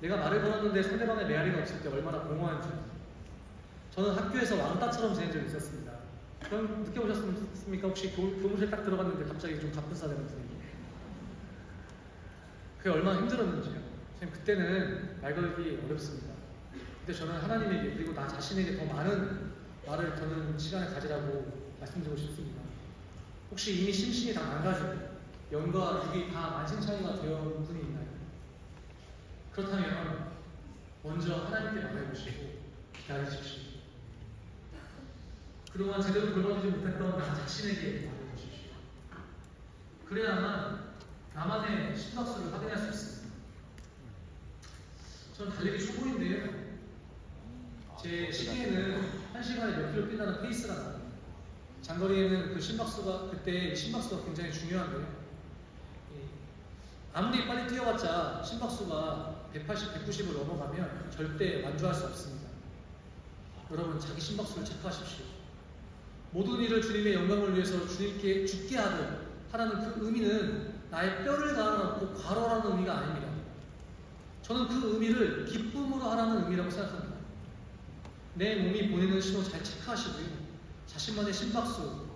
내가 말을 걸었는데 상대방의 메아리가 없을 때 얼마나 공허한지. 저는 학교에서 왕따처럼 지낸 적이 있었습니다. 그럼 느껴보셨습니까? 혹시 교, 교무실 딱 들어갔는데 갑자기 좀 사람 같은 느낌? 그게 얼마나 힘들었는지요. 선생님 그때는 말 걸기 어렵습니다. 근데 저는 하나님에게 그리고 나 자신에게 더 많은 말을 거는 시간을 가지라고 말씀드리고 싶습니다. 혹시 이미 심신이 다 망가지고 영과 육이 다 만신창이가 되어 온 분이? 그렇다면 먼저 하나님께 말해보시고 기다리십시오. 그동안 제대로 돌봐주지 못했던 나 자신에게 말해보십시오. 그래야만 나만의 심박수를 확인할 수 있습니다. 저는 달리기 초보인데요. 제 시계에는 한 시간에 몇 킬로 뛴다는 페이스가 나옵니다. 장거리에는 그 심박수가 그때 심박수가 굉장히 중요한데요. 예. 아무리 빨리 뛰어봤자 심박수가 180, 190을 넘어가면 절대 완주할 수 없습니다. 여러분 자기 심박수를 체크하십시오. 모든 일을 주님의 영광을 위해서 주님께 죽게 하듯 하라는 그 의미는 나의 뼈를 갈아놓고 과로라는 의미가 아닙니다. 저는 그 의미를 기쁨으로 하라는 의미라고 생각합니다. 내 몸이 보내는 신호 잘 체크하시고요. 자신만의 심박수,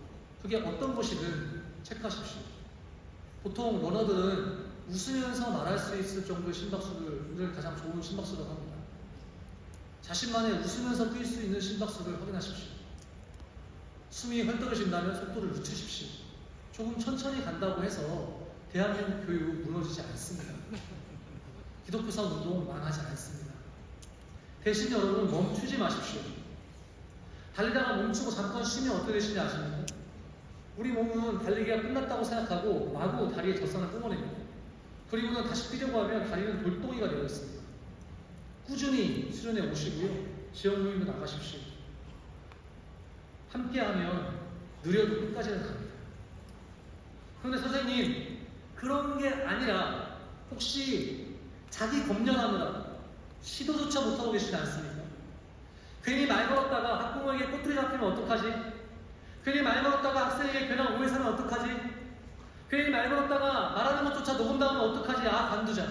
그게 어떤 것이든 체크하십시오. 보통 러너들은 웃으면서 말할 수 있을 정도의 심박수를 가장 좋은 심박수라고 합니다. 자신만의 웃으면서 뛸 수 있는 심박수를 확인하십시오. 숨이 헐떡이신다면 속도를 늦추십시오. 조금 천천히 간다고 해서 대한민국 교육 무너지지 않습니다. 기독교사 운동 망하지 않습니다. 대신 여러분 멈추지 마십시오. 달리다가 멈추고 잠깐 쉬면 어떻게 되시는지 아십니까? 우리 몸은 달리기가 끝났다고 생각하고 마구 다리에 젖산을 뿜어냅니다. 그리고는 다시 뛰려고 하면 다리는 돌덩이가 되어 있습니다. 꾸준히 수련해 오시고요. 지역 모임도 나가십시오. 함께하면 느려도 끝까지는 갑니다. 그런데 선생님 그런 게 아니라 혹시 자기 검열하느라 시도조차 못하고 계시지 않습니까? 괜히 말 걸었다가 학부모에게 꼬투리 잡히면 어떡하지? 괜히 말 걸었다가 학생에게 괜한 오해 사면 어떡하지? 괜히 말 걸었다가 말하는 것조차 녹음당하면 어떡하지? 아 관두자.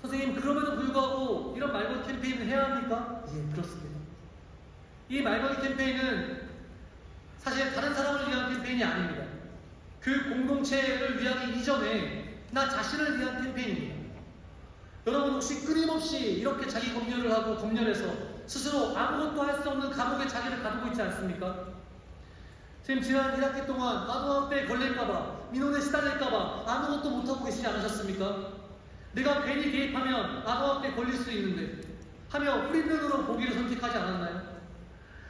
선생님 그럼에도 불구하고 이런 말걸이 캠페인을 해야 합니까? 예 그렇습니다. 이 말걸이 캠페인은 사실 다른 사람을 위한 캠페인이 아닙니다. 그 공동체를 위하기 이전에 나 자신을 위한 캠페인입니다. 여러분 혹시 끊임없이 이렇게 자기 검열을 하고 검열해서 스스로 아무것도 할 수 없는 감옥에 자기를 가두고 있지 않습니까? 선생님 지난 1학기 동안 아동학대에 걸릴까봐 민원에 시달릴까봐 아무것도 못하고 계시지 않으셨습니까? 내가 괜히 개입하면 아동학대에 걸릴 수 있는데 하며 우리 눈으로 보기를 선택하지 않았나요?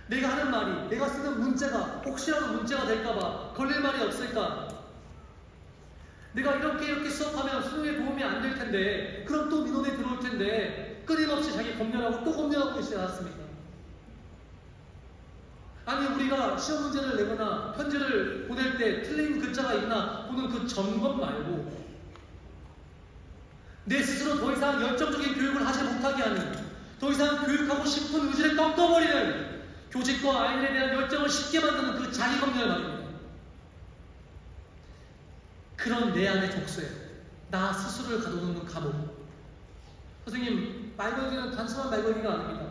내가 하는 말이 내가 쓰는 문자가 혹시라도 문제가 될까봐 걸릴 말이 없을까? 내가 이렇게 이렇게 수업하면 수능에 도움이 안 될 텐데 그럼 또 민원에 들어올 텐데 끊임없이 자기 검열하고 또 검열하고 계시지 않았습니까? 아니 우리가 시험 문제를 내거나 편지를 보낼 때 틀린 글자가 있나 보는 그 점검 말고 내 스스로 더 이상 열정적인 교육을 하지 못하게 하는 더 이상 교육하고 싶은 의지를 꺾어버리는 교직과 아이들에 대한 열정을 쉽게 만드는 그 자기 검열 말입니다. 그런 내 안의 족쇄, 나 스스로를 가둬놓는 감옥. 선생님, 말걸기는 단순한 말걸기가 아닙니다.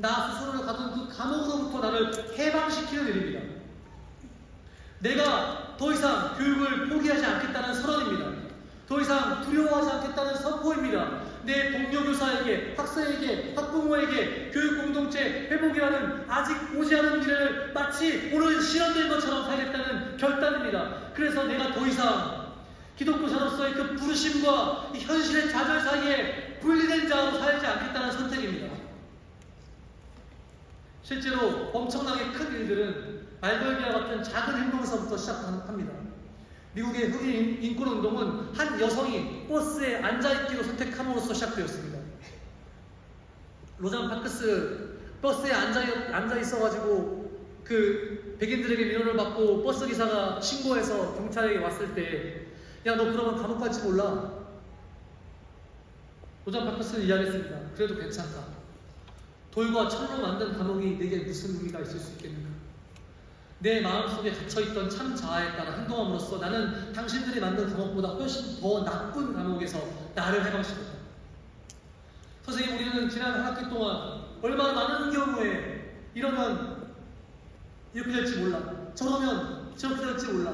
나 스스로를 가둔 그 감옥으로부터 나를 해방시키는 일입니다. 내가 더 이상 교육을 포기하지 않겠다는 선언입니다. 더 이상 두려워하지 않겠다는 선포입니다. 내 동료 교사에게, 학생에게, 학부모에게 교육 공동체 회복이라는 아직 오지 않은 미래를 마치 오늘 실현된 것처럼 살겠다는 결단입니다. 그래서 내가 더 이상 기독교사로서의 그 부르심과 이 현실의 좌절 사이에 분리된 자로 살지 않겠다는 선택입니다. 실제로 엄청나게 큰 일들은 말걸기와 같은 작은 행동에서부터 시작합니다. 미국의 흑인 인권 운동은 한 여성이 버스에 앉아있기로 선택함으로써 시작되었습니다. 로잔 파크스 버스에 앉아, 앉아 있어가지고 그 백인들에게 민원을 받고 버스 기사가 신고해서 경찰에게 왔을 때, 야, 너 그러면 감옥 갈지 몰라. 로잔 파크스는 이야기했습니다. 그래도 괜찮다. 돌과 철로 만든 감옥이 내게 무슨 의미가 있을 수 있겠는가? 내 마음속에 갇혀있던 참 자아에 따라 행동함으로써 나는 당신들이 만든 감옥보다 훨씬 더 나쁜 감옥에서 나를 해방시켰다. 선생님 우리는 지난 한 학기 동안 얼마나 많은 경우에 이러면 이렇게 될지 몰라. 저러면 저렇게 될지 몰라.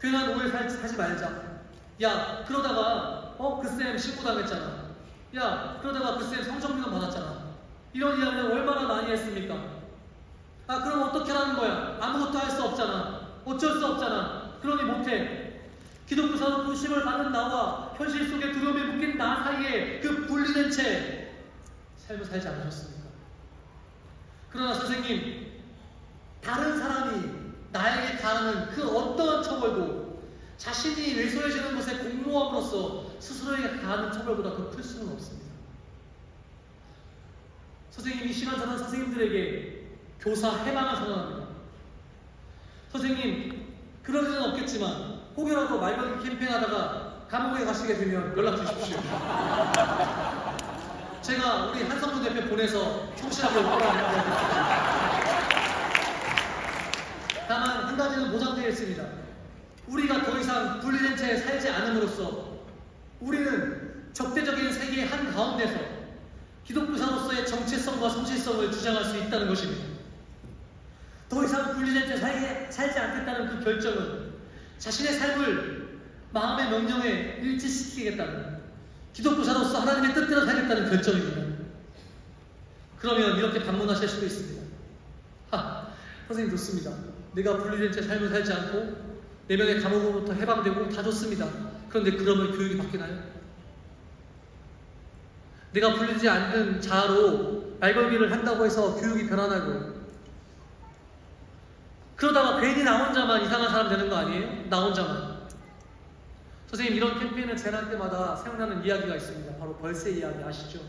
괜한 오해 살- 사지 말자. 야 그러다가 어 그 쌤 신고 당했잖아. 야 그러다가 그 쌤 성적비만 받았잖아. 이런 이야기를 얼마나 많이 했습니까? 아 그럼 어떻게 하는 거야? 아무것도 할 수 없잖아. 어쩔 수 없잖아. 그러니 못해. 기독교 사도 부심을 받은 나와 현실 속에 두려움에 묶인 나 사이에 그 분리된 채 삶을 살지 않으셨습니까? 그러나 선생님 다른 사람이 나에게 가하는 그 어떠한 처벌도 자신이 외소해지는 것에 공모함으로써 스스로에게 가하는 처벌보다 더 클 수는 없습니다. 선생님이 시간 전한 선생님들에게 교사 해방을 선언합니다. 선생님, 그럴 일은 없겠지만 혹여라도 말벌기 캠페인 하다가 감옥에 가시게 되면 연락 주십시오. 제가 우리 한성문 대표 보내서 충실하게 보라고 다만 한 가지는 보장되어 있습니다. 우리가 더 이상 분리된 채 살지 않음으로써 우리는 적대적인 세계의 한 가운데서 기독교사로서의 정체성과 성실성을 주장할 수 있다는 것입니다. 더 이상 분리된 채 살지 않겠다는 그 결정은 자신의 삶을 마음의 명령에 일치시키겠다는 기독교사로서 하나님의 뜻대로 살겠다는 결정입니다. 그러면 이렇게 반문하실 수도 있습니다. 하, 선생님 좋습니다. 내가 분리된 채 삶을 살지 않고 내면의 감옥으로부터 해방되고 다 좋습니다. 그런데 그러면 교육이 바뀌나요? 내가 분리되지 않는 자아로 말걸기를 한다고 해서 교육이 변화나고 그러다가 괜히 나 혼자만 이상한 사람 되는 거 아니에요? 나 혼자만. 선생님 이런 캠페인을 재난 때마다 생각나는 이야기가 있습니다. 바로 벌새 이야기 아시죠?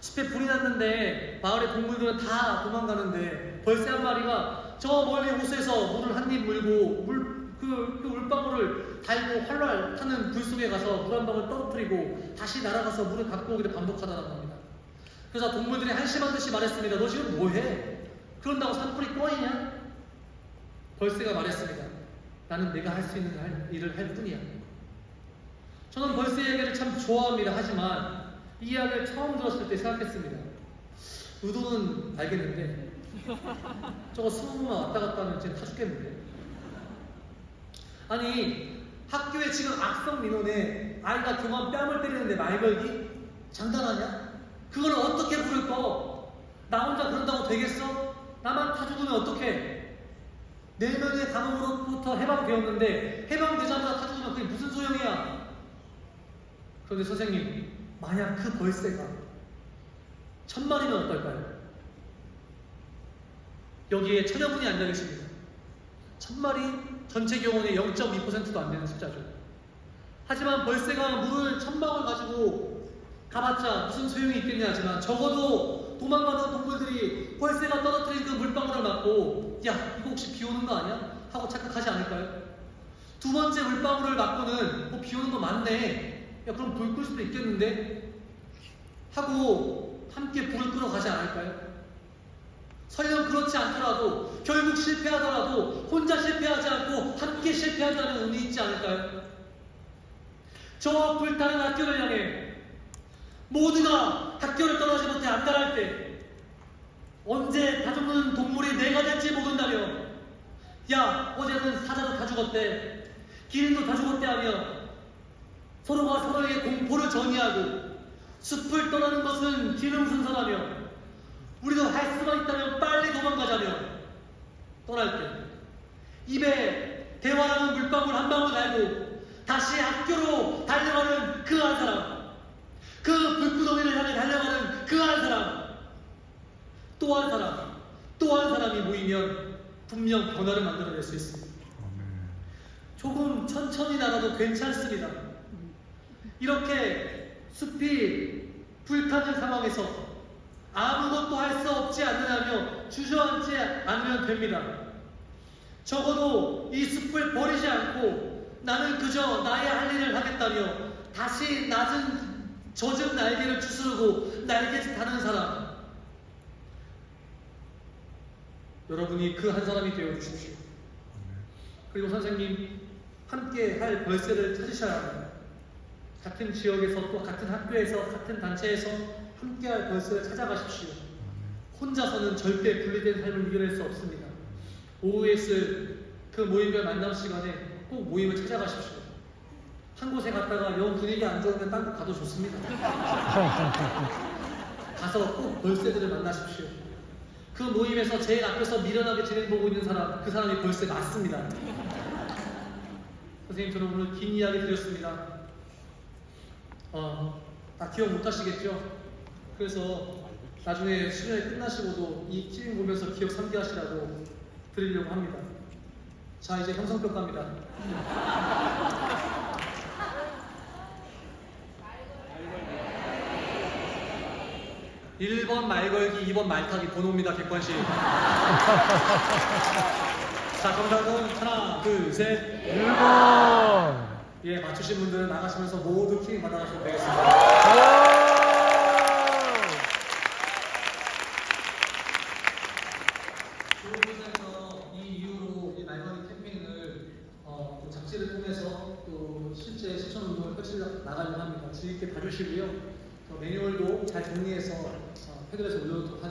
숲에 불이 났는데 마을의 동물들은 다 도망가는데 벌새 한 마리가 저 멀리 호수에서 물을 한 입 물고 물, 그, 그 물방울을 달고 활활 타는 불 속에 가서 물 한 방울 떨어뜨리고 다시 날아가서 물을 갖고 오기를 반복하다는 겁니다. 그래서 동물들이 한심한 듯이 말했습니다. 너 지금 뭐해? 그런다고 산불이 꺼이냐? 벌새가 말했습니다. 나는 내가 할 수 있는 할- 일을 할 뿐이야. 저는 벌새 이야기를 참 좋아합니다. 하지만 이 이야기를 처음 들었을 때 생각했습니다. 의도는 알겠는데 저거 스무 왔다 갔다 하면 진짜 타 죽겠는데. 아니 학교에 지금 악성 민원에 아이가 교만 뺨을 때리는데 말걸기? 장난하냐? 그걸 어떻게 부를 거? 나 혼자 그런다고 되겠어? 나만 타 죽으면 어떡해? 내면의 감옥으로부터 해방되었는데 해방되자마자 타 죽으면 그게 무슨 소용이야? 그런데 선생님 만약 그 벌새가 천 마리면 어떨까요? 여기에 천여 분이 앉아 계십니다. 천 마리 전체 경원의 0.2%도 안 되는 숫자죠. 하지만 벌새가 물을 천 방울 가지고 가봤자 무슨 소용이 있겠냐 하지만 적어도 도망가는 동물들이 벌새가 떨어뜨린 그 물방울을 맞고 야 이거 혹시 비 오는 거 아니야? 하고 착각하지 않을까요? 두 번째 물방울을 맞고는 뭐 비 오는 거 맞네 야 그럼 불끌 수도 있겠는데 하고 함께 불을 끌어 가지 않을까요? 설령 그렇지 않더라도 결국 실패하더라도 혼자 실패하지 않고 함께 실패한다는 의미 있지 않을까요? 저 불타는 학교를 향해 모두가 학교를 떠나지 못해 안달할 때 언제 다 죽는 동물이 내가 될지 모른다며 야 어제는 사자도 다 죽었대 기린도 다 죽었대 하며 서로가 서로에게 공포를 전이하고 숲을 떠나는 것은 기능순선하며 우리도 할 수가 있다면 빨리 도망가자며 떠날 때 입에 대화라는 물방울 한 방울 달고 다시 학교로 달려가는 그 한 사람 그 불구덩이를 향해 달려가는 그 한 사람 또 한 사람 또 한 사람이 모이면 분명 변화를 만들어낼 수 있습니다. 조금 천천히 나가도 괜찮습니다. 이렇게 숲이 불타는 상황에서 아무것도 할 수 없지 않느냐며 주저앉지 않으면 됩니다. 적어도 이 숲을 버리지 않고 나는 그저 나의 할 일을 하겠다며 다시 낮은 젖은 날개를 추스르고 날개 타는 사람. 여러분이 그 한 사람이 되어 주십시오. 그리고 선생님 함께 할 벌새를 찾으셔야 합니다. 같은 지역에서 또 같은 학교에서 같은 단체에서 함께 할 벌스를 찾아가십시오. 혼자서는 절대 분리된 삶을 이겨낼 수 없습니다. OS 그 모임별 만남 시간에 꼭 모임을 찾아가십시오. 한 곳에 갔다가 영 분위기 안 좋으면 딴 곳 가도 좋습니다. 가서 꼭 벌새들을 만나십시오. 그 모임에서 제일 앞에서 미련하게 진행 보고 있는 사람, 그 사람이 벌새 맞습니다. 선생님, 저는 오늘 긴 이야기 드렸습니다. 어, 다 기억 못 하시겠죠? 그래서 나중에 수련회 끝나시고도 이 TV 보면서 기억 상기하시라고 드리려고 합니다. 자, 이제 형성평가입니다. 1번 말걸기, 2번 말타기 번호입니다, 객관식. 자, 정답은 하나, 둘, 셋. 1번. 예, 맞추신 분들은 나가시면서 모두 킹 받아가시면 되겠습니다. 오! 교육부에서 이 이후로 이 말걸이 캠페인을 어, 또 잡지를 통해서 또 실제 실천 운동을 펼쳐 나가려고 합니다. 재밌게 봐주시고요. 또 매뉴얼도 잘 정리해서 어, 패드에서 올려놓도록 하겠습니다.